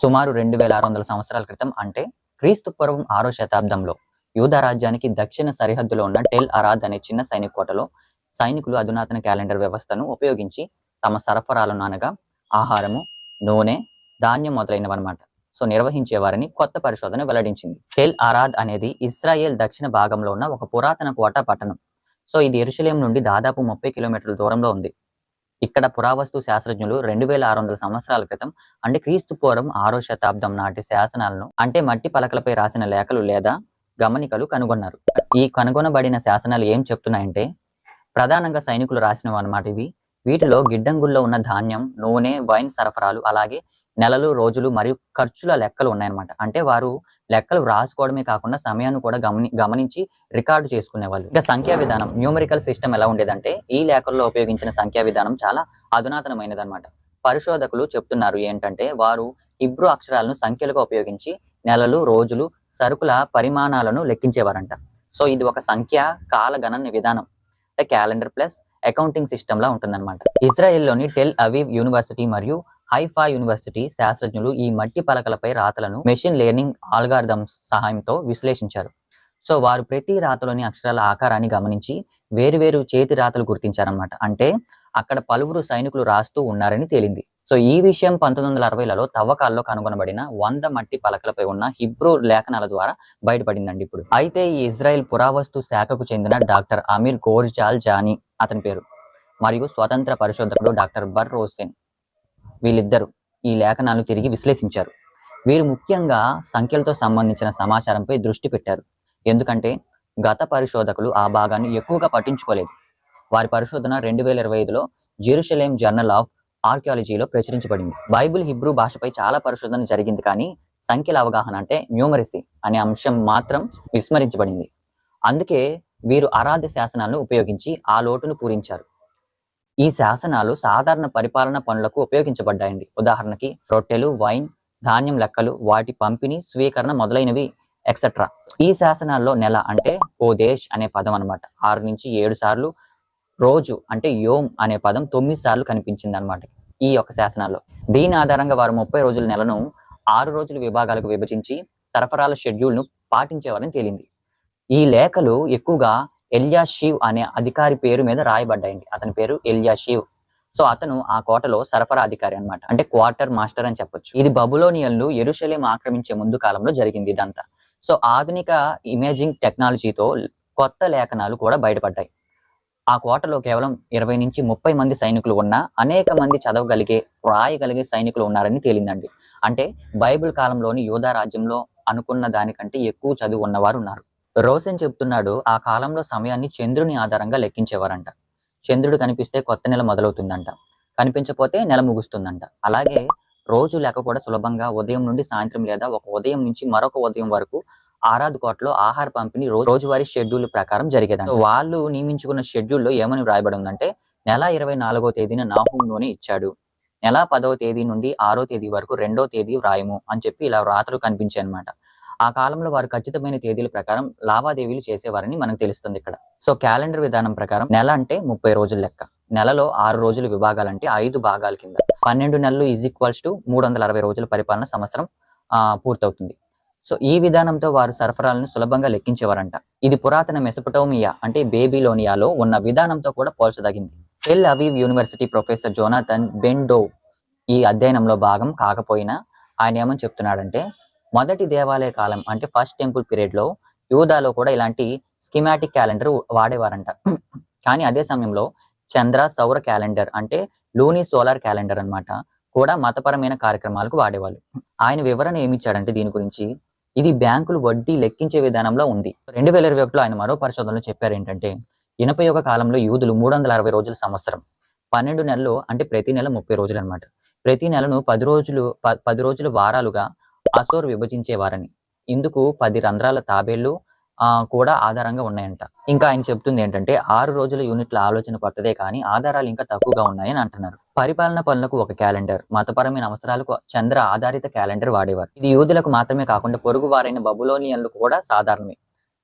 సుమారు రెండు వేల ఆరు వందల సంవత్సరాల క్రితం అంటే క్రీస్తు పూర్వం ఆరో శతాబ్దంలో యూదా రాజ్యానికి దక్షిణ సరిహద్దులో ఉన్న టెల్ అరాద్ అనే చిన్న సైనిక కోటలో సైనికులు అధునాతన క్యాలెండర్ వ్యవస్థను ఉపయోగించి తమ సరఫరాలను అనగా ఆహారము నూనె ధాన్యం మొదలైనవన్నమాట. సో నిర్వహించేవారని కొత్త పరిశోధన వెల్లడించింది. టెల్ అరాద్ అనేది ఇస్రాయేల్ దక్షిణ భాగంలో ఉన్న ఒక పురాతన కోట పట్టణం. సో ఇది ఎరుషలేం నుండి దాదాపు ముప్పై కిలోమీటర్ల దూరంలో ఉంది. ఇక్కడ పురావస్తు శాస్త్రజ్ఞులు రెండు వేల ఆరు వందల సంవత్సరాల క్రితం అంటే క్రీస్తు పూర్వం ఆరో శతాబ్దం నాటి శాసనాలను అంటే మట్టి పలకలపై రాసిన లేఖలు లేదా గమనికలు కనుగొన్నారు. ఈ కనుగొనబడిన శాసనాలు ఏం చెప్తున్నాయంటే ప్రధానంగా సైనికులు రాసినవి అన్నమాట ఇవి. వీటిలో గిడ్డంగుల్లో ఉన్న ధాన్యం నూనె వైన్ సరఫరాలు అలాగే నెలలు రోజులు మరియు ఖర్చుల లెక్కలు ఉన్నాయన్నమాట. అంటే వారు లెక్కలు రాసుకోవడమే కాకుండా సమయాన్ని కూడా గమని గమనించి రికార్డు చేసుకునేవాళ్ళు. ఇక సంఖ్యా విధానం న్యూమరికల్ సిస్టమ్ ఎలా ఉండేదంటే ఈ లేఖల్లో ఉపయోగించిన సంఖ్యా విధానం చాలా అధునాతనమైనది అనమాట పరిశోధకులు చెప్తున్నారు ఏంటంటే వారు ఇబ్రూ అక్షరాలను సంఖ్యలుగా ఉపయోగించి నెలలు రోజులు సరుకుల పరిమాణాలను లెక్కించేవారంట. సో ఇది ఒక సంఖ్య కాల గణన విధానం. అంటే క్యాలెండర్ ప్లస్ అకౌంటింగ్ సిస్టమ్లా ఉంటుందన్నమాట. ఇజ్రాయెల్లోని టెల్ అవీవ్ యూనివర్సిటీ మరియు హైఫా యూనివర్సిటీ శాస్త్రజ్ఞులు ఈ మట్టి పలకలపై రాతలను మెషిన్ లెర్నింగ్ ఆల్గారిథమ్స్ సహాయంతో విశ్లేషించారు. సో వారు ప్రతి రాతలోని అక్షరాల ఆకారాన్ని గమనించి వేరువేరు చేతి రాతలు గుర్తించారనమాట అంటే అక్కడ పలువురు సైనికులు రాస్తూ ఉన్నారని తేలింది. సో ఈ విషయం పంతొమ్మిది వందల అరవైలలో తవ్వకాల్లో కనుగొనబడిన వంద మట్టి పలకలపై ఉన్న హిబ్రూ లేఖనాల ద్వారా బయటపడిందండి ఇప్పుడు. అయితే ఈ ఇజ్రాయెల్ పురావస్తు శాఖకు చెందిన డాక్టర్ అమీర్ గోర్జాల్ జానీ అతని పేరు మరియు స్వతంత్ర పరిశోధకుడు డాక్టర్ బర్ రోసెన్ వీళ్ళిద్దరు ఈ లేఖనాలను తిరిగి విశ్లేషించారు. వీరు ముఖ్యంగా సంఖ్యలతో సంబంధించిన సమాచారంపై దృష్టి పెట్టారు. ఎందుకంటే గత పరిశోధకులు ఆ భాగాన్ని ఎక్కువగా పట్టించుకోలేదు. వారి పరిశోధన రెండు వేల ఇరవై ఐదులో జీరుషలేం జర్నల్ ఆఫ్ ఆర్కియాలజీలో ప్రచురించబడింది. బైబిల్ హిబ్రూ భాషపై చాలా పరిశోధన జరిగింది కానీ సంఖ్యల అవగాహన అంటే న్యూమరసీ అనే అంశం మాత్రం విస్మరించబడింది. అందుకే వీరు ఆరాధ్య శాసనాలను ఉపయోగించి ఆ లోటును పూరించారు. ఈ శాసనాలు సాధారణ పరిపాలన పనులకు ఉపయోగించబడ్డాయండి. ఉదాహరణకి రొట్టెలు వైన్ ధాన్యం లెక్కలు వాటి పంపిణీ స్వీకరణ మొదలైనవి ఎక్సెట్రా ఈ శాసనాల్లో నెల అంటే ఓ దేశ్ అనే పదం అన్నమాట. ఆరు నుంచి ఏడు సార్లు రోజు అంటే యోమ్ అనే పదం తొమ్మిది సార్లు కనిపించింది అనమాట ఈ యొక్క శాసనాల్లో. దీని ఆధారంగా వారు ముప్పై రోజుల నెలను ఆరు రోజుల విభాగాలకు విభజించి సరఫరాల షెడ్యూల్ను పాటించేవారని తేలింది. ఈ లేఖలు ఎక్కువగా ఎల్యా షీవ్ అనే అధికారి పేరు మీద రాయబడ్డాయండి. అతని పేరు ఎల్యా షీవ్ సో అతను ఆ కోటలో సరఫరా అధికారి అన్నమాట. అంటే క్వార్టర్ మాస్టర్ అని చెప్పొచ్చు. ఇది బబులోనియన్లు ఎరుషలేం ఆక్రమించే ముందు కాలంలో జరిగింది ఇదంతా. సో ఆధునిక ఇమేజింగ్ టెక్నాలజీతో కొత్త లేఖనాలు కూడా బయటపడ్డాయి. ఆ కోటలో కేవలం ఇరవై నుంచి ముప్పై మంది సైనికులు ఉన్నా అనేక మంది చదవగలిగే రాయగలిగే సైనికులు ఉన్నారని తేలిందండి. అంటే బైబిల్ కాలంలోని యూదా రాజ్యంలో అనుకున్న దానికంటే ఎక్కువ చదువు ఉన్నవారు ఉన్నారు. రోసెన్ చెప్తున్నాడు ఆ కాలంలో సమయాన్ని చంద్రుని ఆధారంగా లెక్కించేవారంట. చంద్రుడు కనిపిస్తే కొత్త నెల మొదలవుతుందంట. కనిపించకపోతే నెల ముగుస్తుందంట. అలాగే రోజు లెక్క కూడా సులభంగా ఉదయం నుండి సాయంత్రం లేదా ఒక ఉదయం నుంచి మరొక ఉదయం వరకు ఆరాధ్ కోటలో ఆహార పంపిణీ రో- రోజువారీ షెడ్యూల్ ప్రకారం జరిగేదంట. వాళ్ళు నియమించుకున్న షెడ్యూల్లో ఏమని వ్రాయబడి ఉందంటే నెల ఇరవై నాలుగో తేదీన నాహూం ఇచ్చాడు. నెల పదవ తేదీ నుండి ఆరో తేదీ వరకు రెండో తేదీ వ్రాయము అని చెప్పి ఇలా రాతలు కనిపించాయి అనమాట ఆ కాలంలో వారు ఖచ్చితమైన తేదీల ప్రకారం లావాదేవీలు చేసేవారని మనకు తెలుస్తుంది ఇక్కడ. సో క్యాలెండర్ విధానం ప్రకారం నెల అంటే ముప్పై రోజుల లెక్క. నెలలో ఆరు రోజుల విభాగాలంటే ఐదు భాగాల కింద. పన్నెండు నెలలు ఈజ్ ఈక్వల్స్ టు మూడు వందల అరవై రోజుల పరిపాలన సంవత్సరం ఆ, పూర్తవుతుంది. సో ఈ విధానంతో వారు సరఫరాలను సులభంగా లెక్కించేవారంట. ఇది పురాతన మెసపటోమియా అంటే బేబీలోనియాలో ఉన్న విధానంతో కూడా పోల్చదగింది. Tel Aviv university professor Jonathan Ben Dov ఈ అధ్యయనంలో భాగం కాకపోయినా ఆయన ఏమని చెప్తున్నాడంటే మొదటి దేవాలయ కాలం అంటే ఫస్ట్ టెంపుల్ పీరియడ్లో యూదాలో కూడా ఇలాంటి స్కిమాటిక్ క్యాలెండర్ వాడేవారంట. కానీ అదే సమయంలో చంద్ర సౌర క్యాలెండర్ అంటే లూని సోలార్ క్యాలెండర్ అన్నమాట కూడా మతపరమైన కార్యక్రమాలకు వాడేవాళ్ళు. ఆయన వివరణ ఏమిచ్చాడంటే దీని గురించి ఇది బ్యాంకులు వడ్డీ లెక్కించే విధానంలో ఉంది. రెండు వేల ఇరవై ఒకటిలో ఆయన మరో పరిశోధనలో చెప్పారు ఏంటంటే ఇనప యుగ కాలంలో యూదులు మూడు వందల అరవై రోజుల సంవత్సరం పన్నెండు నెలలు అంటే ప్రతి నెల ముప్పై రోజులు అన్నమాట. ప్రతి నెలను పది రోజులు ప- పది రోజులు వారాలుగా అసోర్ విభజించేవారని. ఇందుకు పది రంధ్రాల తాబేళ్ళు కూడా ఆధారంగా ఉన్నాయంట. ఇంకా ఆయన చెప్తుంది ఏంటంటే ఆరు రోజుల యూనిట్ల ఆలోచన కొత్తదే కానీ ఆధారాలు ఇంకా తక్కువగా ఉన్నాయని అంటున్నారు. పరిపాలన పనులకు ఒక క్యాలెండర్ మతపరమైన అవసరాలకు చంద్ర ఆధారిత క్యాలెండర్ వాడేవారు. ఇది యూదులకు మాత్రమే కాకుండా పొరుగు వారైన బబులోనియన్లు కూడా సాధారణమే.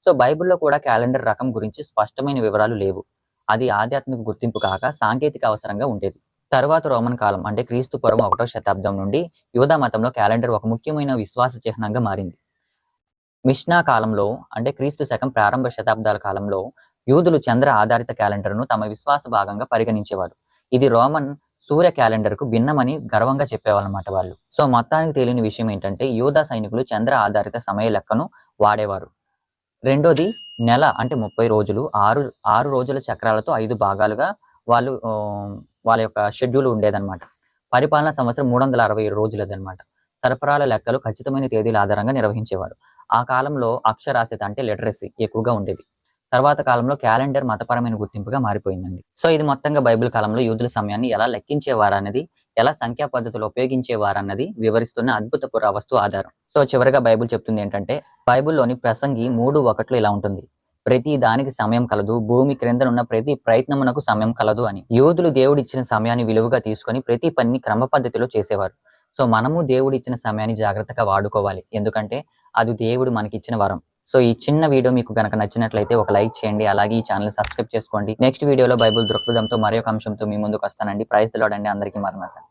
సో బైబిల్లో కూడా క్యాలెండర్ రకం గురించి స్పష్టమైన వివరాలు లేవు. అది ఆధ్యాత్మిక గుర్తింపు కాక సాంకేతిక అవసరంగా ఉండేది. తర్వాత రోమన్ కాలం అంటే క్రీస్తు పూర్వం ఒకటో శతాబ్దం నుండి యూదా మతంలో క్యాలెండర్ ఒక ముఖ్యమైన విశ్వాస చిహ్నంగా మారింది. మిష్నా కాలంలో అంటే క్రీస్తు శకం ప్రారంభ శతాబ్దాల కాలంలో యూదులు చంద్ర ఆధారిత క్యాలెండర్ను తమ విశ్వాస భాగంగా పరిగణించేవారు. ఇది రోమన్ సూర్య క్యాలెండర్కు భిన్నమని గర్వంగా చెప్పేవాళ్ళనమాట వాళ్ళు. సో మొత్తానికి తెలియని విషయం ఏంటంటే యూదా సైనికులు చంద్ర ఆధారిత సమయ లెక్కను వాడేవారు. రెండోది నెల అంటే ముప్పై రోజులు ఆరు ఆరు రోజుల చక్రాలతో ఐదు భాగాలుగా వాళ్ళు వాళ్ళ యొక్క షెడ్యూల్ ఉండేదన్నమాట. పరిపాలన సంవత్సరం మూడు వందల అరవై రోజులదన్నమాట. సరఫరాల లెక్కలు ఖచ్చితమైన తేదీల ఆధారంగా నిర్వహించేవారు. ఆ కాలంలో అక్షరాస్యత అంటే లిటరసీ ఎక్కువగా ఉండేది. తర్వాత కాలంలో క్యాలెండర్ మతపరమైన గుర్తింపుగా మారిపోయిందండి. సో ఇది మొత్తంగా బైబిల్ కాలంలో యూదుల సమయాన్ని ఎలా లెక్కించేవారన్నది ఎలా సంఖ్యా పద్ధతులు ఉపయోగించేవారన్నది వివరిస్తున్న అద్భుత పురావస్తు ఆధారం. సో చివరిగా బైబిల్ చెప్తుంది ఏంటంటే బైబుల్లోని ప్రసంగి మూడు ఒకట్లు ఇలా ఉంటుంది. ప్రతి దానికి సమయం కలదు. భూమి క్రిందనున్న ప్రతి ప్రయత్నమునకు సమయం కలదు అని. యోధులు దేవుడిచ్చిన సమయాన్ని విలువగా తీసుకొని ప్రతి పనిని క్రమ పద్ధతిలో చేసేవారు. సో మనము దేవుడు ఇచ్చిన సమయాన్ని జాగ్రత్తగా వాడుకోవాలి. ఎందుకంటే అది దేవుడు మనకిచ్చిన వరం. సో ఈ చిన్న వీడియో మీకు కనుక నచ్చినట్లయితే ఒక లైక్ చేయండి. అలాగే ఈ ఛానల్ సబ్స్క్రైబ్ చేసుకోండి. నెక్స్ట్ వీడియోలో బైబుల్ దృక్పథంతో మరొక అంశంతో మీ ముందుకు వస్తానండి. ప్రైజ్ లాడండి అందరికీ మరణత